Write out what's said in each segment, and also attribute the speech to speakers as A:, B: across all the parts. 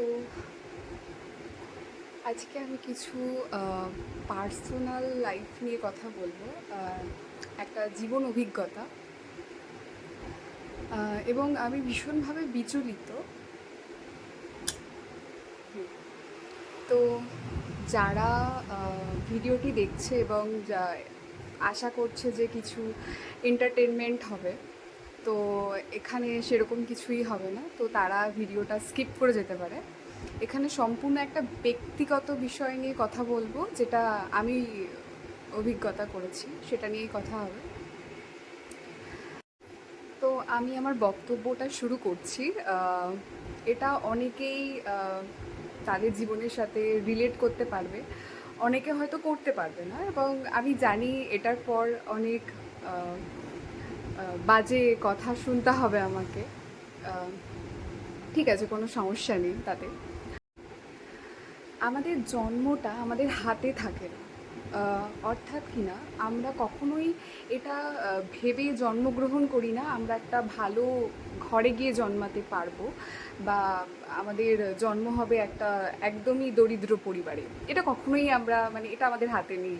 A: তো আজকে আমি কিছু পার্সোনাল লাইফ নিয়ে কথা বলব একটা জীবন অভিজ্ঞতা। এবং আমি ভীষণভাবে বিচলিত। তো যারা ভিডিওটি দেখছে এবং যা আশা করছে যে কিছু এন্টারটেনমেন্ট হবে তো এখানে সেরকম কিছুই হবে না। তো তারা ভিডিওটা স্কিপ করে যেতে পারে। এখানে সম্পূর্ণ একটা ব্যক্তিগত বিষয় নিয়ে কথা বলব, যেটা আমি অভিজ্ঞতা করেছি, সেটা নিয়েই কথা হবে। তো আমি আমার বক্তব্যটা শুরু করছি। এটা অনেকেই তাদের জীবনের সাথে রিলেট করতে পারবে। অনেকে হয়তো করতে পারবে না এবং আমি জানি এটার পর অনেক বাজে কথা শুনতে হবে আমাকে। ঠিক আছে, কোনো সমস্যা নেই তাতে। আমাদের জন্মটা আমাদের হাতে থাকে। না অর্থাৎ কি না, আমরা কখনোই এটা ভেবে জন্মগ্রহণ করি না, আমরা একটা ভালো ঘরে গিয়ে জন্মাতে পারব বা আমাদের জন্ম হবে একটা একদমই দরিদ্র পরিবারে। এটা কখনোই আমরা মানে এটা আমাদের হাতে নেই।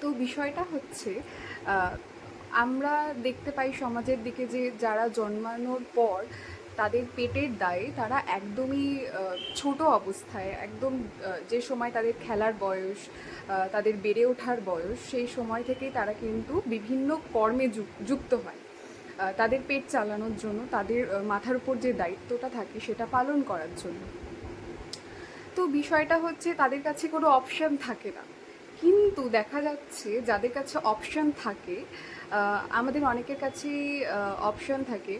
A: তো বিষয়টা হচ্ছে আমরা দেখতে পাই সমাজের দিকে যে যারা জন্মানোর পর তাদের পেটের দায়ে তারা একদমই ছোট অবস্থায়, একদম যে সময় তাদের খেলার বয়স তাদের বেড়ে ওঠার বয়স, সেই সময় থেকেই তারা কিন্তু বিভিন্ন কর্মে যুক- যুক্ত হয়। তাদের পেট চালানোর জন্য তাদের মাথার উপর যে দায়িত্বটা থাকে সেটা পালন করার জন্য। তো বিষয়টা হচ্ছে তাদের কাছে কোনো অপশন থাকে না। কিন্তু দেখা যাচ্ছে যাদের কাছে অপশন থাকে আমাদের অনেকের কাছেই অপশন থাকে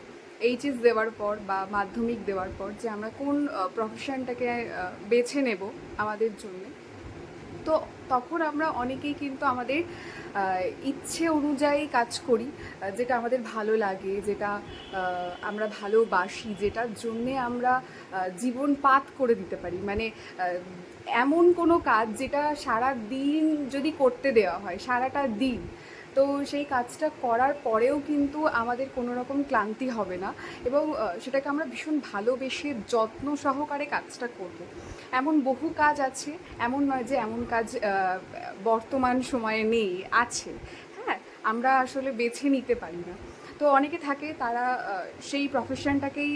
A: এইচএস দেওয়ার পর বা মাধ্যমিক দেওয়ার পর যে আমরা কোন প্রফেশনটাকে বেছে নেব আমাদের জন্য। তো তখন আমরা অনেকেই কিন্তু আমাদের ইচ্ছে অনুযায়ী কাজ করি যেটা আমাদের ভালো লাগে, যেটা আমরা ভালোবাসি, যেটার জন্যে আমরা জীবন পাত করে দিতে পারি। মানে এমন কোনো কাজ যেটা সারা দিন যদি করতে দেওয়া হয়, সারাটা দিন তো সেই কাজটা করার পরেও কিন্তু আমাদের কোনো রকম ক্লান্তি হবে না এবং সেটাকে আমরা ভীষণ ভালোবেসে যত্ন সহকারে কাজটা করব। এমন বহু কাজ আছে, এমন নয় যে এমন কাজ বর্তমান সময়ে নেই, আছে। হ্যাঁ আমরা আসলে বেছে নিতে পারি না। তো অনেকে থাকে তারা সেই প্রফেশনটাকেই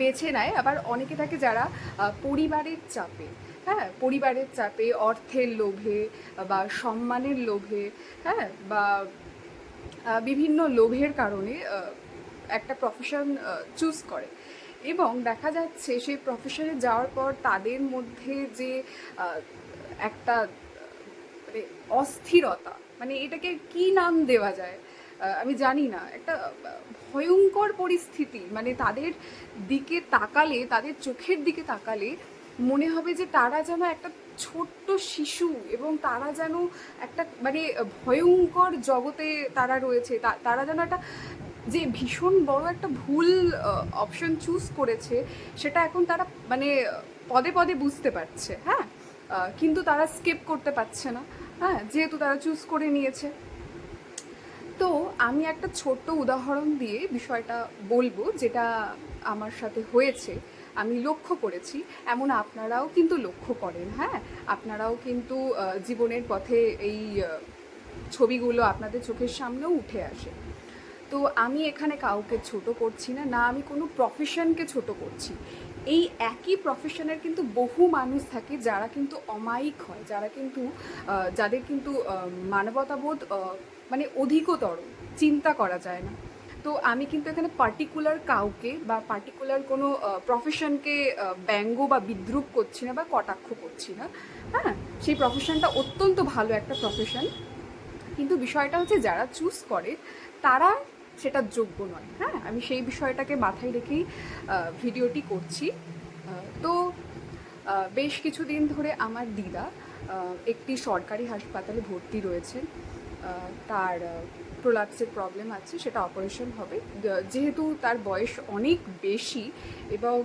A: বেছে নেয়, আবার অনেকে থাকে যারা পরিবারের চাপে। হ্যাঁ পরিবারের চাপে, অর্থের লোভে, বা সম্মানের লোভে হ্যাঁ বা বিভিন্ন লোভের কারণে একটা প্রফেশন চুজ করে। এবং দেখা যাচ্ছে সেই প্রফেশনে যাওয়ার পর তাদের মধ্যে যে একটা মানে অস্থিরতা মানে এটাকে কি নাম দেওয়া যায় আমি জানি না, একটা ভয়ঙ্কর পরিস্থিতি মানে তাদের দিকে তাকালে, তাদের চোখের দিকে তাকালে মনে হবে যে তারা যেন একটা ছোট্ট শিশু এবং তারা যেন একটা মানে ভয়ঙ্কর জগতে তারা রয়েছে। তারা যেন একটা যে ভীষণ বড় একটা ভুল অপশন চুজ করেছে, সেটা এখন তারা মানে পদে পদে বুঝতে পারছে হ্যাঁ? কিন্তু তারা স্কেপ করতে পারছে না হ্যাঁ? যেহেতু তারা চুজ করে নিয়েছে। তো আমি একটা ছোট্ট উদাহরণ দিয়ে বিষয়টা বলব, যেটা আমার সাথে হয়েছে। আমি লক্ষ্য করেছি, এমন আপনারাও কিন্তু লক্ষ্য করেন হ্যাঁ? আপনারাও কিন্তু জীবনের পথে এই ছবিগুলো আপনাদের চোখের সামনেও উঠে আসে। তো আমি এখানে কাউকে ছোট করছি না না আমি কোনো প্রফেশনকে ছোট করছি। এই একই প্রফেশনের কিন্তু বহু মানুষ থাকে যারা কিন্তু অমায়িক হয়, যারা কিন্তু যাদের কিন্তু মানবতাবোধ মানে অধিকতর, চিন্তা করা যায় না। তো আমি কিন্তু এখানে পার্টিকুলার কাউকে বা পার্টিকুলার কোনো প্রফেশনকে ব্যঙ্গ বা বিদ্রুপ করছি না বা কটাক্ষ করছি না। হ্যাঁ সেই প্রফেশনটা অত্যন্ত ভালো একটা প্রফেশন কিন্তু বিষয়টা হচ্ছে যারা চুজ করে, তারা সেটা যোগ্য নয়। হ্যাঁ আমি সেই বিষয়টাকে মাথায় রেখেই ভিডিওটি করছি। তো বেশ কিছুদিন ধরে আমার দিদা একটি সরকারি হাসপাতালে ভর্তি রয়েছেন। তার প্রোলাপসের প্রবলেম আছে, সেটা অপারেশন হবে। যেহেতু তার বয়স অনেক বেশি এবং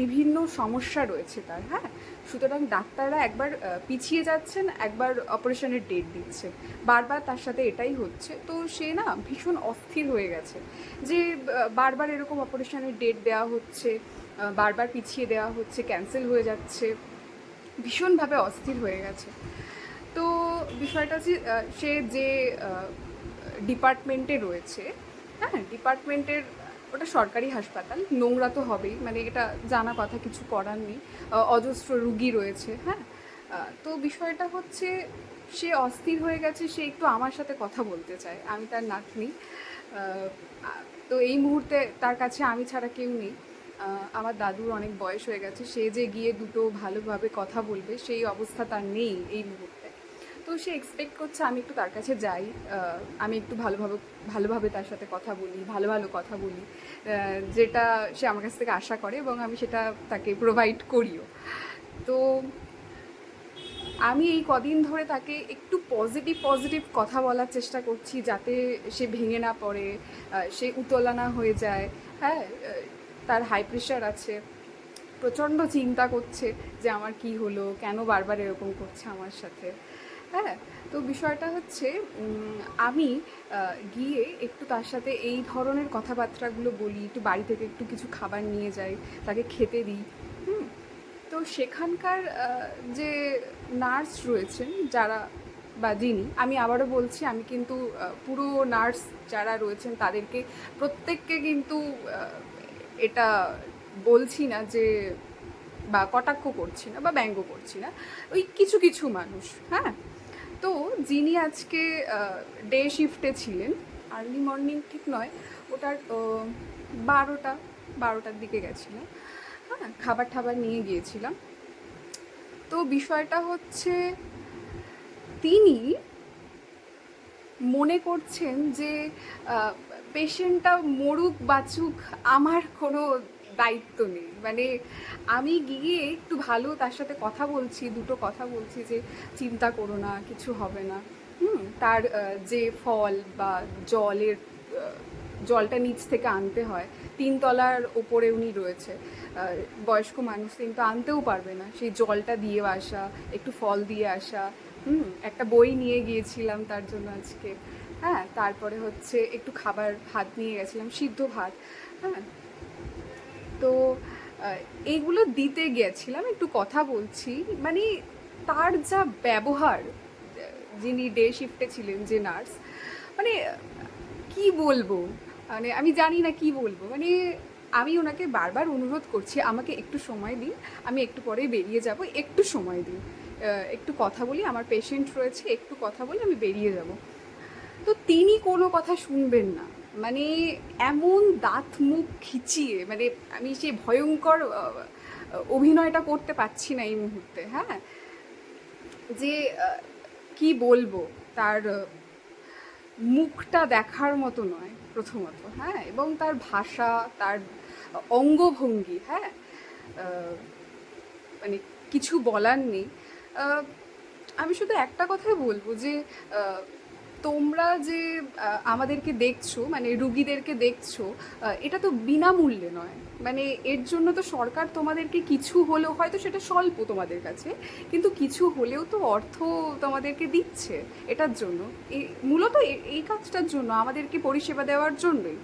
A: বিভিন্ন সমস্যা রয়েছে তার হ্যাঁ? সুতরাং ডাক্তাররা একবার পিছিয়ে যাচ্ছেন, একবার অপারেশনের ডেট দিচ্ছে বারবার তার সাথে এটাই হচ্ছে। তো সে না ভীষণ অস্থির হয়ে গেছে যে বারবার এরকম অপারেশনের ডেট দেওয়া হচ্ছে বারবার পিছিয়ে দেওয়া হচ্ছে ক্যান্সেল হয়ে যাচ্ছে, ভীষণভাবে অস্থির হয়ে গেছে। তো বিষয়টা যে সে যে ডিপার্টমেন্টে রয়েছে। হ্যাঁ ডিপার্টমেন্টের ওটা সরকারি হাসপাতাল, নোংরা তো হবেই। মানে এটা জানা কথা, কিছু করার নেই। অজস্র রুগী রয়েছে হ্যাঁ। তো বিষয়টা হচ্ছে, সে অস্থির হয়ে গেছে, সে একটু আমার সাথে কথা বলতে চায়। আমি তার নাতনি। তো এই মুহূর্তে তার কাছে আমি ছাড়া কেউ নেই। আমার দাদুর অনেক বয়স হয়ে গেছে। সে যে গিয়ে দুটো ভালোভাবে কথা বলবে, সেই অবস্থা তার নেই এই মুহূর্তে। তো সে এক্সপেক্ট করছে আমি একটু তার কাছে যাই আমি একটু ভালোভাবে ভালোভাবে তার সাথে কথা বলি, ভালো ভালো কথা বলি যেটা সে আমার কাছ থেকে আশা করে এবং আমি সেটা তাকে প্রোভাইড করিও। তো আমি এই কদিন ধরে তাকে একটু পজিটিভ পজিটিভ কথা বলার চেষ্টা করছি যাতে সে ভেঙে না পড়ে সে উতলা না হয়ে যায় হ্যাঁ তার হাই প্রেশার আছে, প্রচণ্ড চিন্তা করছে যে আমার কি হলো, কেন বারবার এরকম করছে আমার সাথে। হ্যাঁ তো বিষয়টা হচ্ছে আমি গিয়ে একটু তার সাথে এই ধরনের কথাবার্তাগুলো বলি, একটু বাড়ি থেকে একটু কিছু খাবার নিয়ে যাই, তাকে খেতে দিই, হুম। তো সেখানকার যে নার্স রয়েছেন, যারা বা যিনি, আমি আবারও বলছি, আমি কিন্তু পুরো নার্স যারা রয়েছেন, তাদেরকে প্রত্যেককে কিন্তু এটা বলছি না যে, বা কটাক্ষ করছি না, বা ব্যঙ্গ করছি না। ওই কিছু কিছু মানুষ হ্যাঁ? তো যিনি আজকে ডে শিফটে ছিলেন আর্লি মর্নিং ঠিক নয়, ওটার বারোটা, বারোটার দিকে গেছিলাম। হ্যাঁ খাবার ঠাবার নিয়ে গিয়েছিলাম। তো বিষয়টা হচ্ছে, তিনি মনে করছেন যে পেশেন্টটা মরুক, বাঁচুক, আমার কোনো দায়িত্ব নেই। মানে আমি গিয়ে একটু ভালো তার সাথে কথা বলছি, দুটো কথা বলছি যে চিন্তা করো না, কিছু হবে না। হুম, তার যে ফল বা জলের জলটা নিচ থেকে আনতে হয়, তিনতলার ওপরে উনি রয়েছে। বয়স্ক মানুষ কিন্তু আনতেও পারবে না। সেই জলটা দিয়ে আসা, একটু ফল দিয়ে আসা। হুম, একটা বই নিয়ে গিয়েছিলাম তার জন্য আজকে। হ্যাঁ তারপরে হচ্ছে একটু খাবার ভাত নিয়ে গেছিলাম, সিদ্ধ ভাত। হ্যাঁ তো এইগুলো দিতে গিয়েছিলাম, একটু কথা বলছি। মানে তার যা ব্যবহার, যিনি ডে শিফটে ছিলেন যে নার্স মানে কি বলব? মানে আমি জানি না কি বলব। মানে আমি ওনাকে বারবার অনুরোধ করছি, আমাকে একটু সময় দিন, আমি একটু পরে বেরিয়ে যাব, একটু সময় দিন। একটু কথা বলি, আমার পেশেন্ট রয়েছে, একটু কথা বলি, আমি বেরিয়ে যাব। তো তিনি কোনো কথা শুনবেন না। মানে এমন দাঁত মুখ খিচিয়ে মানে আমি সেই ভয়ঙ্কর অভিনয়টা করতে পারছি না এই মুহূর্তে হ্যাঁ? যে কি বলব, তার মুখটা দেখার মতো নয় প্রথমত হ্যাঁ? এবং তার ভাষা, তার অঙ্গভঙ্গি হ্যাঁ? মানে কিছু বলার নেই। আমি শুধু একটা কথাই বলব যে তোমরা যে আমাদেরকে দেখছ মানে রুগীদেরকে দেখছ এটা তো বিনামূল্যে নয়। মানে এর জন্য তো সরকার তোমাদেরকে কিছু হলেও, হয়তো সেটা স্বল্প তোমাদের কাছে, কিন্তু কিছু হলেও তো অর্থ তোমাদেরকে দিচ্ছে এটার জন্য। মূলত এই কাজটার জন্য, আমাদেরকে পরিষেবা দেওয়ার জন্যই।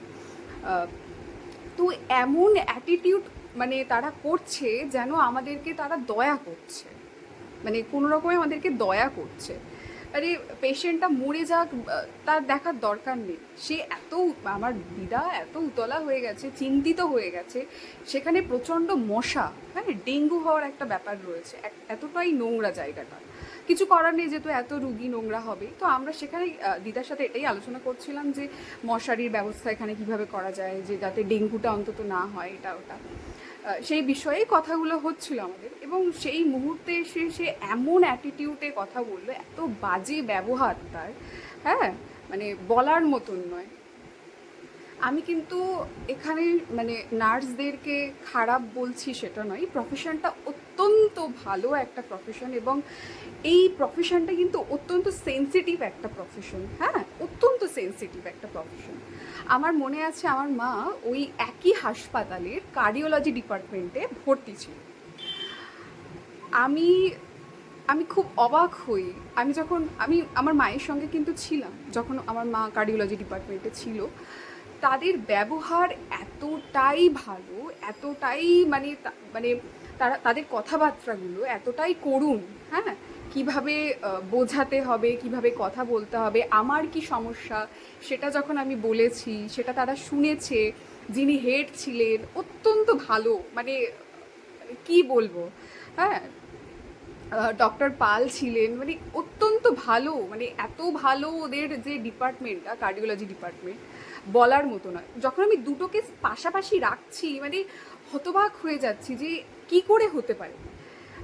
A: তো এমন অ্যাটিটিউড মানে তারা করছে যেন আমাদেরকে তারা দয়া করছে। মানে কোনো রকমে আমাদেরকে দয়া করছে। আরে পেশেন্টটা মরে যাক তার দেখার দরকার নেই। সে এত আমার দিদা এত উতলা হয়ে গেছে, চিন্তিত হয়ে গেছে, সেখানে প্রচণ্ড মশা হ্যাঁ ডেঙ্গু হওয়ার একটা ব্যাপার রয়েছে। এতটাই নোংরা জায়গাটা। কিছু করার নেই যেহেতু এত রুগী নোংরা হবে। তো আমরা সেখানে দিদার সাথে এটাই আলোচনা করছিলাম যে মশারির ব্যবস্থা এখানে কীভাবে করা যায়, যে যাতে ডেঙ্গুটা অন্তত না হয়, এটা ওটা। সেই বিষয়েই কথাগুলো হচ্ছিল আমাদের। এবং সেই মুহূর্তে এসে সে এমন অ্যাটিটিউডে কথা বলল, এত বাজে ব্যবহার তার হ্যাঁ? মানে বলার মতন নয়। আমি কিন্তু এখানে মানে নার্সদেরকে খারাপ বলছি সেটা নয় প্রফেশনটা অত্যন্ত ভালো একটা প্রফেশন এবং এই প্রফেশনটা কিন্তু অত্যন্ত সেন্সিটিভ একটা প্রফেশন হ্যাঁ? অত্যন্ত সেন্সিটিভ একটা প্রফেশন আমার মনে আছে আমার মা ওই একই হাসপাতালের কার্ডিওলজি ডিপার্টমেন্টে ভর্তি ছিল। আমি আমি খুব অবাক হই। আমি যখন, আমি আমার মায়ের সঙ্গে কিন্তু ছিলাম যখন আমার মা কার্ডিওলজি ডিপার্টমেন্টে ছিল। তাদের ব্যবহার এতটাই ভালো, এতটাই মানে মানে তারা, তাদের কথাবার্তাগুলো এতটাই করুণ হ্যাঁ? কীভাবে বোঝাতে হবে, কীভাবে কথা বলতে হবে, আমার কি সমস্যা, সেটা যখন আমি বলেছি, সেটা তারা শুনেছে, যিনি হেড ছিলেন, অত্যন্ত ভালো মানে মানে কি বলব হ্যাঁ? ডক্টর পাল ছিলেন মানে অত্যন্ত ভালো মানে এত ভালো ওদের যে ডিপার্টমেন্টটা কার্ডিওলজি ডিপার্টমেন্ট, বলার মতো নয়। যখন আমি দুটোকে পাশাপাশি রাখছি মানে হতবাক হয়ে যাচ্ছি যে কি করে হতে পারে?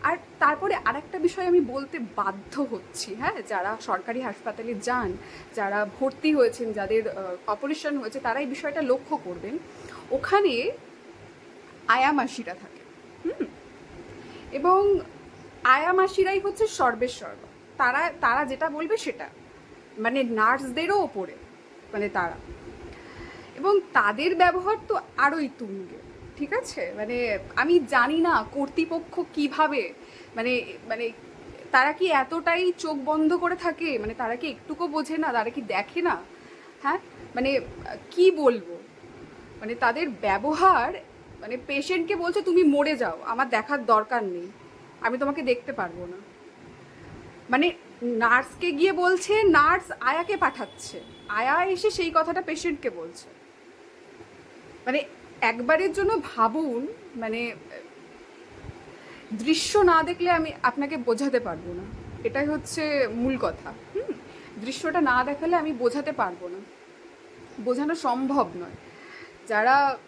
A: আর তারপরে আরেকটা বিষয় আমি বলতে বাধ্য হচ্ছি হ্যাঁ? যারা সরকারি হাসপাতালে যান, যারা ভর্তি হয়েছেন, যাদের অপারেশন হয়েছে, তারা এই বিষয়টা লক্ষ্য করবেন। ওখানে আয়ামাসিরা থাকে, হুম? এবং আয়ামাসিরাই হচ্ছে সর্বেশ্বর্ব তারা তারা যেটা বলবে সেটা। মানে নার্সদেরও ওপরে মানে তারা। এবং তাদের ব্যবহার তো আরোই তুঙ্গে। ঠিক আছে? মানে আমি জানি না কর্তৃপক্ষ কীভাবে মানে মানে তারা কি এতটাই চোখ বন্ধ করে থাকে? মানে তারা কি একটুকু বোঝে না? তারা কি দেখে না? হ্যাঁ? মানে কি বলব? মানে তাদের ব্যবহার মানে পেশেন্টকে বলছে তুমি মরে যাও, আমার দেখার দরকার নেই, আমি তোমাকে দেখতে পারব না। মানে নার্সকে গিয়ে বলছে, নার্স আয়াকে পাঠাচ্ছে, আয়া এসে সেই কথাটা পেশেন্টকে বলছে। মানে একবারের জন্য ভাবুন মানে দৃশ্য না দেখলে আমি আপনাকে বোঝাতে পারব না। এটাই হচ্ছে মূল কথা, হুম? দৃশ্যটা না দেখালে আমি বোঝাতে পারব না। বোঝানো সম্ভব নয়। যারা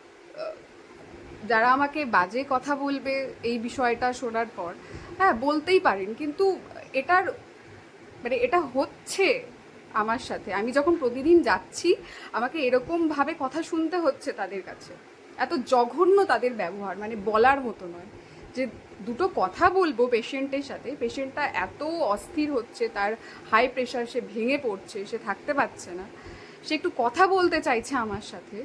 A: যারা আমাকে বাজে কথা বলবে এই বিষয়টা শোনার পর হ্যাঁ বলতেই পারেন, কিন্তু এটার মানে এটা হচ্ছে আমার সাথে। আমি যখন প্রতিদিন যাচ্ছি, আমাকে এরকমভাবে কথা শুনতে হচ্ছে তাদের কাছে। এত জঘন্য তাদের ব্যবহার মানে বলার মতো নয়। যে দুটো কথা বলব পেশেন্টের সাথে পেশেন্টটা এত অস্থির হচ্ছে, তার হাই প্রেশার সে ভেঙে পড়ছে, সে থাকতে পারছে না। সে একটু কথা বলতে চাইছে আমার সাথে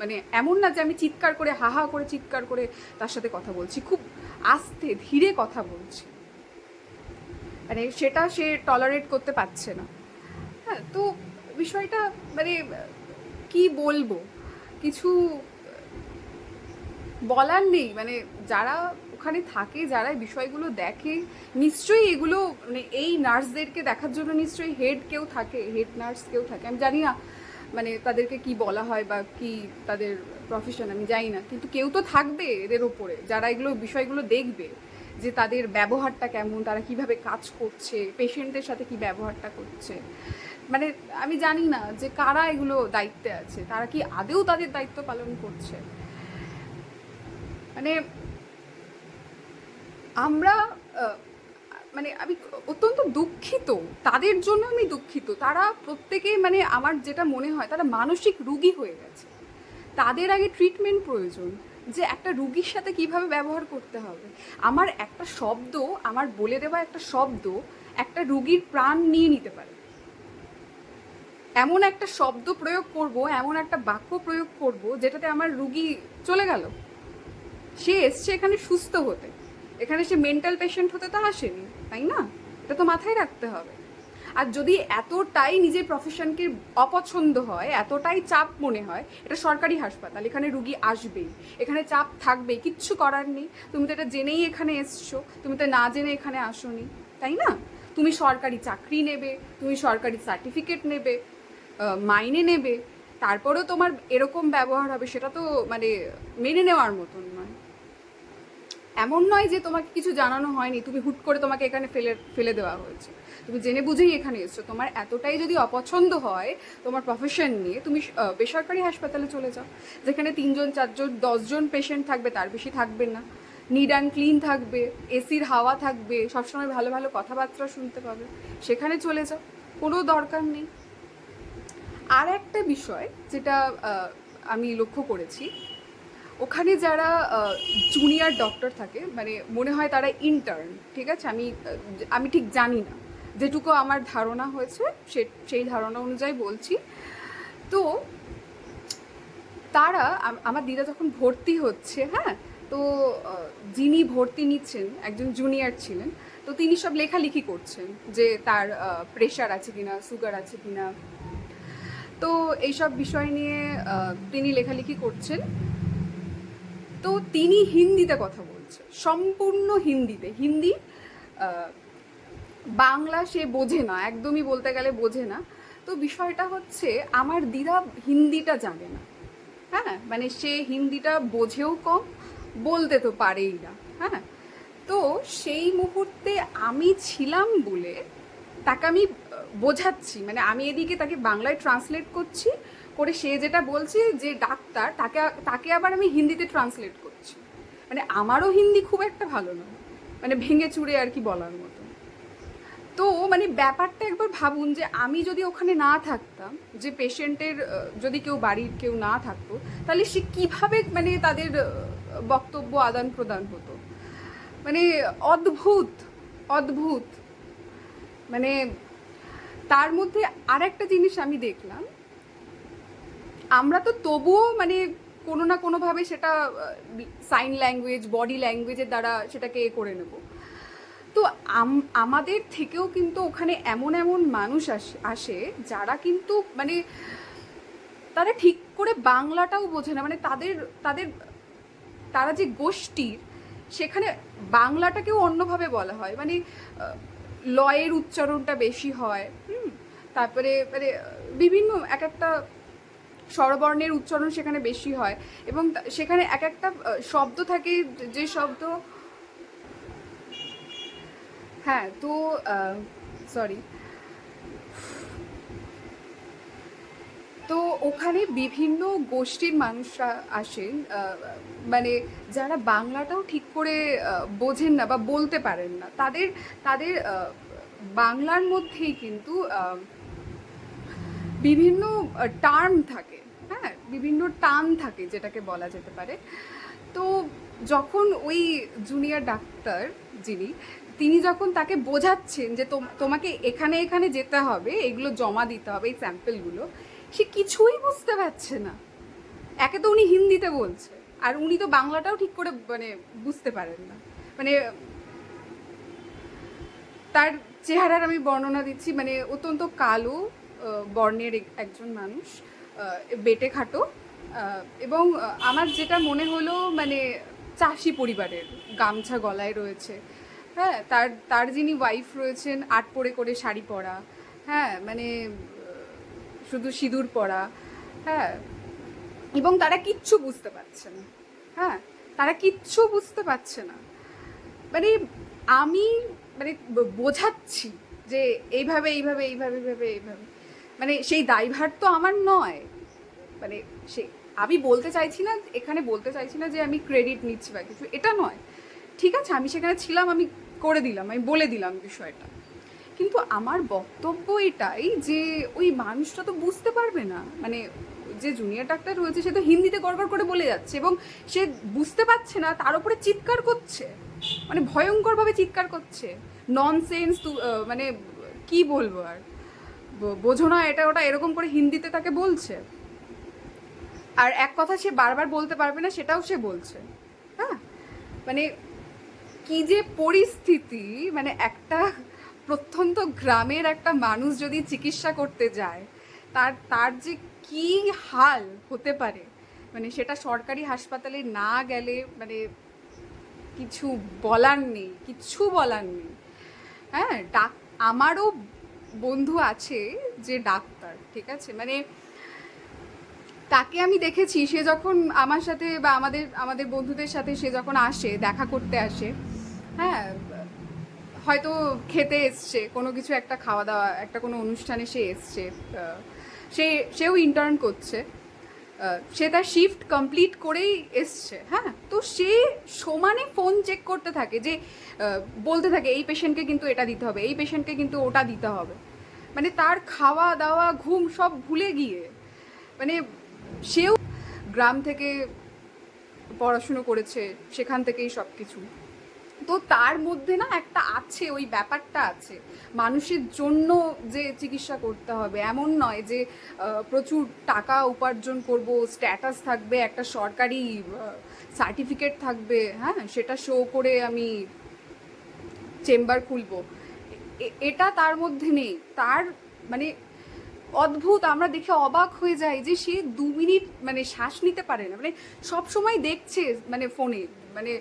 A: মানে এমন না যে আমি চিৎকার করে, হা হা করে চিৎকার করে তার সাথে কথা বলছি, খুব আস্তে, ধীরে কথা বলছি। মানে সেটা সে টলারেট করতে পারছে না। হ্যাঁ তো বিষয়টা মানে কি বলব? কিছু বলার নেই। মানে যারা ওখানে থাকে, যারা বিষয়গুলো দেখে, নিশ্চয়ই এগুলো মানে এই নার্সদেরকে দেখার জন্য নিশ্চয়ই হেড কেউ থাকে, হেড নার্স কেউ থাকে। আমি জানি না মানে তাদেরকে কি বলা হয় বা কি তাদের প্রফেশন আমি জানি না। কিন্তু কেউ তো থাকবে এদের ওপরে যারা এগুলো, বিষয়গুলো দেখবে যে তাদের ব্যবহারটা কেমন, তারা কীভাবে কাজ করছে পেশেন্টের সাথে কি ব্যবহারটা করছে। মানে আমি জানি না যে কারা এগুলো দায়িত্বে আছে, তারা কি আদেও তাদের দায়িত্ব পালন করছে। মানে আমরা মানে আমি অত্যন্ত দুঃখিত, তাদের জন্য আমি দুঃখিত। তারা প্রত্যেকেই মানে আমার যেটা মনে হয়, তারা মানসিক রুগী হয়ে গেছে। তাদের আগে ট্রিটমেন্ট প্রয়োজন, যে একটা রুগীর সাথে কীভাবে ব্যবহার করতে হবে। আমার একটা শব্দ, আমার বলে দেওয়া একটা শব্দ, একটা রুগীর প্রাণ নিয়ে নিতে পারে। এমন একটা শব্দ প্রয়োগ করব, এমন একটা বাক্য প্রয়োগ করব, যেটাতে আমার রুগী চলে গেল। সে এসছে এখানে সুস্থ হতে। এখানে সে মেন্টাল পেশেন্ট হতে তো আসেনি, তাই না? এটা তো মাথায় রাখতে হবে। আর যদি এতটাই নিজের প্রফেশনকে অপছন্দ হয়, এতটাই চাপ মনে হয়, এটা সরকারি হাসপাতাল, এখানে রুগী আসবেই। এখানে চাপ থাকবে, কিচ্ছু করার নেই। তুমি তো এটা জেনেই এখানে এসছো, তুমি তো না জেনে এখানে আসোনি, তাই না? তুমি সরকারি চাকরি নেবে, তুমি সরকারি সার্টিফিকেট নেবে মাইনে নেবে, তারপরেও তোমার এরকম ব্যবহার হবে, সেটা তো মানে মেনে নেওয়ার মতন নয়। এমন নয় যে তোমাকে কিছু জানানো হয়নি, তুমি হুট করে তোমাকে এখানে ফেলে ফেলে দেওয়া হয়েছে। তুমি জেনে বুঝেই এখানে এসছো। তোমার এতটাই যদি অপছন্দ হয় তোমার প্রফেশন নিয়ে, তুমি বেসরকারি হাসপাতালে চলে যাও, যেখানে তিনজন, চারজন, দশজন পেশেন্ট থাকবে, তার বেশি থাকবে না। নিড অ্যান্ড ক্লিন থাকবে এসির হাওয়া থাকবে, সবসময় ভালো ভালো কথাবার্তা শুনতে পাবে। সেখানে চলে যাও, কোনো দরকার নেই। আর একটা বিষয় যেটা আমি লক্ষ্য করেছি ওখানে যারা জুনিয়র ডক্টর থাকে মানে মনে হয় তারা ইন্টার্ন ঠিক আছে? আমি আমি ঠিক জানি না। যেটুকু আমার ধারণা হয়েছে, সে, সেই ধারণা অনুযায়ী বলছি। তো, তারা আমার দিদা যখন ভর্তি হচ্ছে হ্যাঁ? তো যিনি ভর্তি নিচ্ছেন, একজন জুনিয়র ছিলেন, তো তিনি সব লেখালেখি করছেন যে তার প্রেশার আছে কিনা সুগার আছে কিনা। তো, এইসব বিষয় নিয়ে তিনি লেখালেখি করছেন। তো তিনি হিন্দিতে কথা বলছে সম্পূর্ণ হিন্দিতে। হিন্দি বাংলা সে বোঝে না, একদমই বলতে গেলে বোঝে না। তো বিষয়টা হচ্ছে, আমার দিদা হিন্দিটা জানে না। হ্যাঁ মানে সে হিন্দিটা বোঝেও কম, বলতে তো পারেই না। হ্যাঁ তো সেই মুহূর্তে আমি ছিলাম বলে তাকে আমি বোঝাচ্ছি। মানে আমি এদিকে তাকে বাংলায় ট্রান্সলেট করছি করে সে যেটা বলছে যে ডাক্তার, তাকে তাকে আবার আমি হিন্দিতে ট্রান্সলেট করছি। মানে আমারও হিন্দি খুব একটা ভালো নয়। মানে ভেঙে চুড়ে আর কি বলার মতো। তো মানে ব্যাপারটা একবার ভাবুন যে আমি যদি ওখানে না থাকতাম, যে পেশেন্টের যদি কেউ বাড়ির কেউ না থাকতো, তাহলে সে কীভাবে মানে তাদের বক্তব্য আদান প্রদান হতো? মানে অদ্ভুত অদ্ভুত। মানে তার মধ্যে আর একটা জিনিস আমি দেখলাম আমরা তো তবুও মানে কোনো না কোনোভাবে সেটা সাইন ল্যাঙ্গুয়েজ বডি ল্যাঙ্গুয়েজের দ্বারা সেটাকে এ করে নেব। তো আমাদের থেকেও কিন্তু ওখানে এমন এমন মানুষ আসে যারা কিন্তু মানে তারা ঠিক করে বাংলাটাও বোঝে না। মানে তাদের তাদের, তারা যে গোষ্ঠীর, সেখানে বাংলাটাকেও অন্যভাবে বলা হয়। মানে লয়ের উচ্চারণটা বেশি হয়, হুম? তারপরে মানে বিভিন্ন এক একটা স্বরবর্ণের উচ্চারণ সেখানে বেশি হয় এবং সেখানে এক একটা শব্দ থাকে, যে শব্দ হ্যাঁ তো সরি তো ওখানে বিভিন্ন গোষ্ঠীর মানুষরা আসেন মানে যারা বাংলাটাও ঠিক করে বোঝেন না বা বলতে পারেন না, তাদের তাদের বাংলার মধ্যেই কিন্তু বিভিন্ন টার্ম থাকে। বিভিন্ন টান থাকে, যেটাকে বলা যেতে পারে। তো যখন ওই জুনিয়র ডাক্তার যিনি, তিনি যখন তাকে বোঝাচ্ছেন যে তোম- তোমাকে এখানে এখানে যেতে হবে, এগুলো জমা দিতে হবে, এই স্যাম্পেলগুলো, সে কিছুই বুঝতে পারছে না। একে তো উনি হিন্দিতে বলছে, আর উনি তো বাংলাটাও ঠিক করে মানে বুঝতে পারেন না। মানে তার চেহারার আমি বর্ণনা দিচ্ছি মানে অত্যন্ত কালো বর্ণের একজন মানুষ। বেটে খাটো। এবং আমার যেটা মনে হলো মানে চাষি পরিবারের গামছা গলায় রয়েছে। হ্যাঁ তার তার যিনি ওয়াইফ রয়েছেন, আট পরে করে শাড়ি পরা। হ্যাঁ মানে শুধু সিঁদুর পরা। হ্যাঁ এবং তারা কিচ্ছু বুঝতে পারছে না। হ্যাঁ তারা কিচ্ছু বুঝতে পারছে না। মানে আমি মানে বোঝাচ্ছি যে, এইভাবে এইভাবে এইভাবে এইভাবে এইভাবে। মানে সেই দায়ভার তো আমার নয়। মানে সে, আমি বলতে চাইছি না, এখানে বলতে চাইছি না যে আমি ক্রেডিট নিচ্ছি বা কিছু, এটা নয়। ঠিক আছে, আমি সেখানে ছিলাম, আমি করে দিলাম, আমি বলে দিলাম বিষয়টা। কিন্তু আমার বক্তব্য এটাই যে ওই মানুষটা তো বুঝতে পারবে না। মানে যে জুনিয়র ডাক্তার রয়েছে, সে তো হিন্দিতে গড়গড় করে বলে যাচ্ছে এবং সে বুঝতে পারছে না, তার উপরে চিৎকার করছে। মানে ভয়ঙ্করভাবে চিৎকার করছে। নন ননসেন্স মানে কি বলব আর? বোঝো না, এটা ওটা এরকম করে হিন্দিতে তাকে বলছে। আর এক কথা সে বারবার বলতে পারবে না, সেটাও সে বলছে। হ্যাঁ? মানে কি যে পরিস্থিতি মানে একটা প্রত্যন্ত গ্রামের একটা মানুষ যদি চিকিৎসা করতে যায়, তার তার যে কি হাল হতে পারে? মানে সেটা সরকারি হাসপাতালে না গেলে মানে কিছু বলার নেই কিচ্ছু বলার নেই। হ্যাঁ ডাক, আমারও বন্ধু আছে যে ডাক্তার, ঠিক আছে? মানে তাকে আমি দেখেছি, সে যখন আমার সাথে বা আমাদের আমাদের বন্ধুদের সাথে সে যখন আসে, দেখা করতে আসে হ্যাঁ হয়তো খেতে এসছে, কোনো কিছু একটা খাওয়া দাওয়া, একটা কোনো অনুষ্ঠানে সে এসছে সে, সেও ইন্টার্ন করছে। সে তার শিফট কমপ্লিট করেই এসছে হ্যাঁ? তো সে সমানে ফোন চেক করতে থাকে যে বলতে থাকে, এই পেশেন্টকে কিন্তু এটা দিতে হবে, এই পেশেন্টকে কিন্তু ওটা দিতে হবে। মানে তার খাওয়া দাওয়া, ঘুম সব ভুলে গিয়ে মানে সেও গ্রাম থেকে পড়াশুনো করেছে, সেখান থেকেই সব কিছু তো তার মধ্যে না একটা আছে, ওই ব্যাপারটা আছে। মানুষের জন্য যে চিকিৎসা করতে হবে, এমন নয় যে প্রচুর টাকা উপার্জন করব স্ট্যাটাস থাকবে, একটা সরকারি সার্টিফিকেট থাকবে হ্যাঁ সেটা শো করে আমি চেম্বার খুলবো। এটা তার মধ্যে নেই। তার মানে অদ্ভুত, আমরা দেখে অবাক হয়ে যাই যে সে দু মিনিট মানে শ্বাস নিতে পারে না। মানে সব সময় দেখছে মানে ফোনে। মানে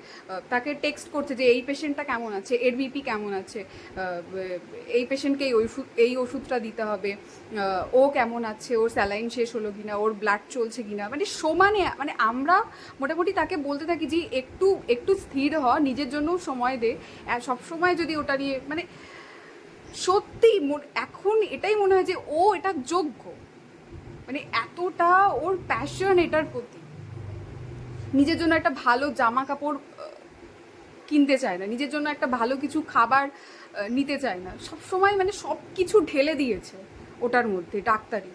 A: তাকে টেক্সট করছে যে, এই পেশেন্টটা কেমন আছে? এর বিপি কেমন আছে? এই পেশেন্টকে এই ওষুধ, এই ওষুধটা দিতে হবে। ও কেমন আছে? ওর স্যালাইন শেষ হলো কিনা? ওর ব্লাড চলছে কিনা? মানে সমানে মানে আমরা মোটামুটি তাকে বলতে থাকি যে, একটু একটু স্থির হ, নিজের জন্য সময় দে। সব সময় যদি ওটা নিয়ে মানে সত্যি এখন এটাই মনে হয় যে, ও এটা যোগ্য। মানে এতটা ওর প্যাশন এটার প্রতি। নিজের জন্য একটা ভালো জামা কাপড় কিনতে চায় না। নিজের জন্য একটা ভালো কিছু খাবার নিতে চায় না। সব সময় মানে সব কিছু ঢেলে দিয়েছে ওটার মধ্যে, ডাক্তারি।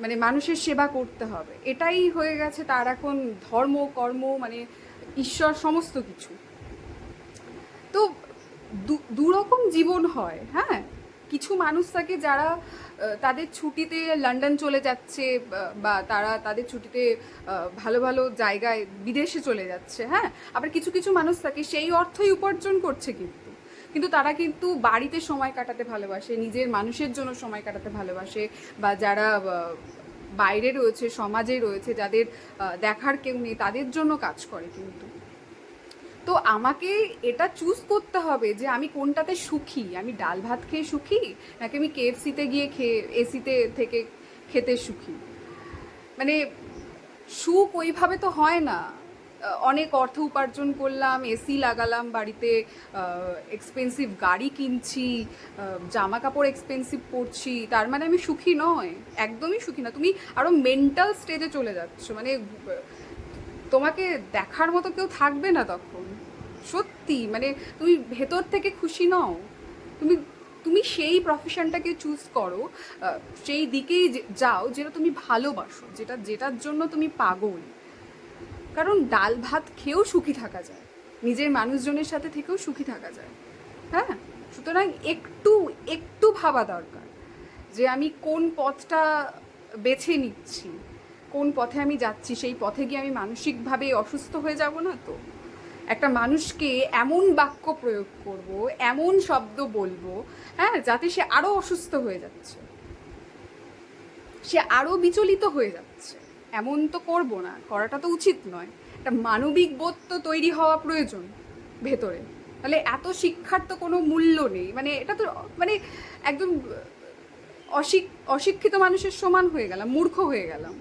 A: মানে মানুষের সেবা করতে হবে। এটাই হয়ে গেছে তার এখন ধর্ম, কর্ম মানে ঈশ্বর সমস্ত কিছু। তো দুরকম জীবন হয় হ্যাঁ? কিছু মানুষ থাকে যারা তাদের ছুটিতে লন্ডন চলে যাচ্ছে, বা- তারা তাদের ছুটিতে ভালো ভালো জায়গায় বিদেশে চলে যাচ্ছে হ্যাঁ? আবার কিছু কিছু মানুষ থাকে, সেই অর্থই উপার্জন করছে কিন্তু। কিন্তু তারা কিন্তু বাড়িতে সময় কাটাতে ভালোবাসে, নিজের মানুষের জন্য সময় কাটাতে ভালোবাসে, বা যারা বাইরে রয়েছে, সমাজে রয়েছে, যাদের দেখার কেউ নেই, তাদের জন্য কাজ করে কিন্তু। তো আমাকে এটা চুজ করতে হবে যে আমি কোনটাতে সুখী? আমি ডাল ভাত খেয়ে সুখী? নাকি আমি কেএফসিতে গিয়ে খেয়ে এসিতে থেকে খেতে সুখী? মানে সুখ ওইভাবে তো হয় না। অনেক অর্থ উপার্জন করলাম এসি লাগালাম, বাড়িতে এক্সপেন্সিভ গাড়ি কিনছি জামা কাপড় এক্সপেন্সিভ পরছি, তার মানে আমি সুখী নয়। একদমই সুখী না। তুমি আরও মেন্টাল স্টেজে চলে যাচ্ছ। মানে তোমাকে দেখার মতো কেউ থাকবে না তখন। সত্যি মানে তুমি ভেতর থেকে খুশি নও। তুমি তুমি সেই প্রফেশনটাকে চুজ করো সেই দিকেই যাও যেটা তুমি ভালোবাসো, যেটা, যেটার জন্য তুমি পাগল। কারণ ডাল ভাত খেয়েও সুখী থাকা যায়, নিজের মানুষজনের সাথে থেকেও সুখী থাকা যায় হ্যাঁ? সুতরাং একটু একটু ভাবা দরকার যে আমি কোন পথটা বেছে নিচ্ছি, কোন পথে আমি যাচ্ছি, সেই পথে গিয়ে আমি মানসিকভাবে অসুস্থ হয়ে যাব না তো? একটা মানুষকে এমন বাক্য প্রয়োগ করব, এমন শব্দ বলব হ্যাঁ যাতে সে আরও অসুস্থ হয়ে যাচ্ছে। সে আরও বিচলিত হয়ে যাচ্ছে। এমন তো করব না, করাটা তো উচিত নয়। একটা মানবিক বোধ তো তৈরি হওয়া প্রয়োজন ভেতরে। তাহলে এত শিক্ষার তো কোনো মূল্য নেই। মানে এটা তো মানে একদম অশিক, অশিক্ষিত মানুষের সমান হয়ে গেলাম, মূর্খ হয়ে গেলাম।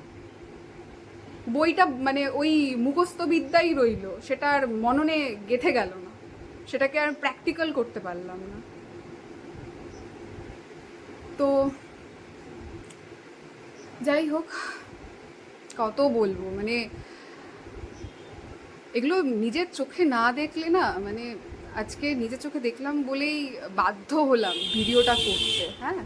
A: বইটা মানে ওই মুখস্থ বিদ্যাই রইল, সেটা আর মননে গেথে গেল না। সেটাকে আর প্র্যাকটিক্যাল করতে পারলাম না। তো যাই হোক, কত বলব মানে এগুলো নিজের চোখে না দেখলে না মানে আজকে নিজের চোখে দেখলাম বলেই বাধ্য হলাম ভিডিওটা করতে হ্যাঁ?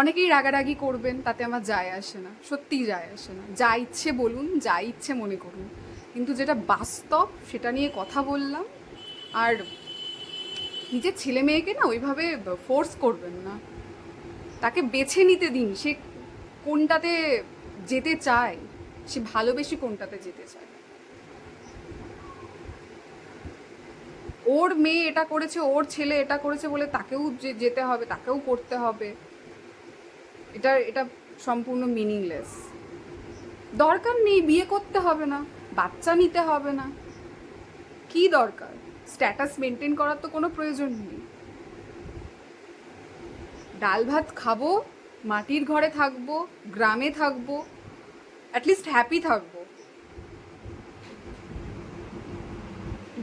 A: অনেকেই রাগারাগি করবেন, তাতে আমার যায় আসে না, সত্যিই যায় আসে না। যা ইচ্ছে বলুন, যা ইচ্ছে মনে করুন। কিন্তু যেটা বাস্তব, সেটা নিয়ে কথা বললাম, আর নিজের ছেলে মেয়েকে না ওইভাবে ফোর্স করবেন না। তাকে বেছে নিতে দিন, সে কোনটাতে যেতে চায়, সে ভালোবেসে কোনটাতে যেতে চায়। ওর মেয়ে এটা করেছে, ওর ছেলে এটা করেছে বলে তাকেও যেতে হবে, তাকেও করতে হবে। এটা এটা সম্পূর্ণ মিনিংলেস দরকার নেই, বিয়ে করতে হবে না, বাচ্চা নিতে হবে না। কি দরকার? স্ট্যাটাস মেনটেন করার তো কোনো প্রয়োজন নেই। ডাল ভাত খাব, মাটির ঘরে থাকব, গ্রামে থাকব অ্যাটলিস্ট হ্যাপি থাকব।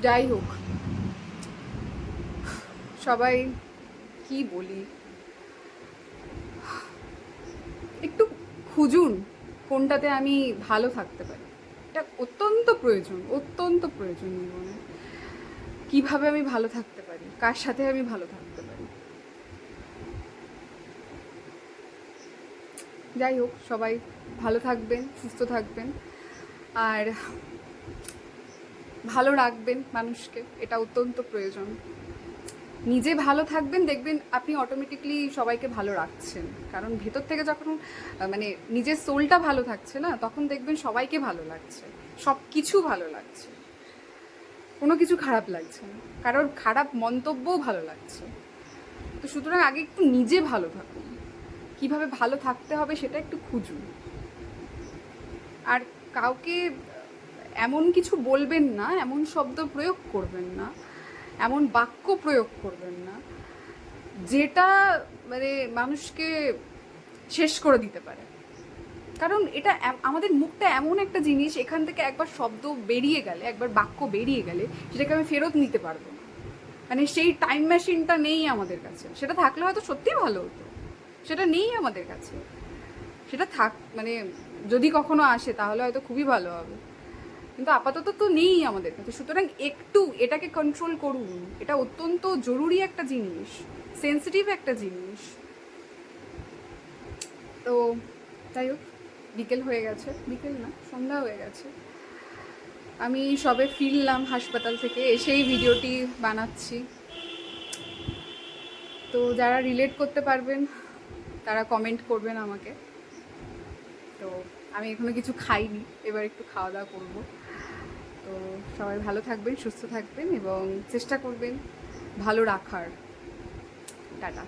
A: যাই হোক, সবাই কি বলি একটু খুঁজুন কোনটাতে আমি ভালো থাকতে পারি? এটা অত্যন্ত প্রয়োজন অত্যন্ত প্রয়োজন জীবনে কীভাবে আমি ভালো থাকতে পারি? কার সাথে আমি ভালো থাকতে পারি? যাই হোক, সবাই ভালো থাকবেন, সুস্থ থাকবেন, আর ভালো রাখবেন মানুষকে, এটা অত্যন্ত প্রয়োজন। নিজে ভালো থাকবেন, দেখবেন আপনি অটোমেটিকলি সবাইকে ভালো রাখছেন। কারণ ভেতর থেকে যখন মানে নিজের সোলটা ভালো থাকছে না, তখন দেখবেন সবাইকে ভালো লাগছে। সব কিছু ভালো লাগছে। কোনো কিছু খারাপ লাগছে না। কারোর খারাপ মন্তব্যও ভালো লাগছে। তো সুতরাং আগে একটু নিজে ভালো থাকুন। কীভাবে ভালো থাকতে হবে সেটা একটু খুঁজুন। আর কাউকে এমন কিছু বলবেন না, এমন শব্দ প্রয়োগ করবেন না। এমন বাক্য প্রয়োগ করবেন না, যেটা মানে মানুষকে শেষ করে দিতে পারে। কারণ এটা আমাদের মুখটা এমন একটা জিনিস, এখান থেকে একবার শব্দ বেরিয়ে গেলে, একবার বাক্য বেরিয়ে গেলে, সেটাকে আমি ফেরত নিতে পারব না। মানে সেই টাইম মেশিনটা নেই আমাদের কাছে। সেটা থাকলে হয়তো সত্যিই ভালো হতো। সেটা নেই আমাদের কাছে। সেটা থাক মানে যদি কখনো আসে, তাহলে হয়তো খুবই ভালো হবে। কিন্তু আপাতত তো নেই আমাদের। কাছে সুতরাং একটু এটাকে কন্ট্রোল করুন। এটা অত্যন্ত জরুরি একটা জিনিস সেন্সিটিভ একটা জিনিস। তো যাই হোক, বিকেল হয়ে গেছে। বিকেল না, সন্ধ্যা হয়ে গেছে। আমি সবে ফিরলাম হাসপাতাল থেকে, এসেই ভিডিওটি বানাচ্ছি। তো যারা রিলেট করতে পারবেন, তারা কমেন্ট করবেন আমাকে। তো আমি এখনও কিছু খাইনি, এবার একটু খাওয়া দাওয়া করব। তো সবাই ভালো থাকবেন সুস্থ থাকবেন এবং চেষ্টা করবেন ভালো রাখার। টাটা।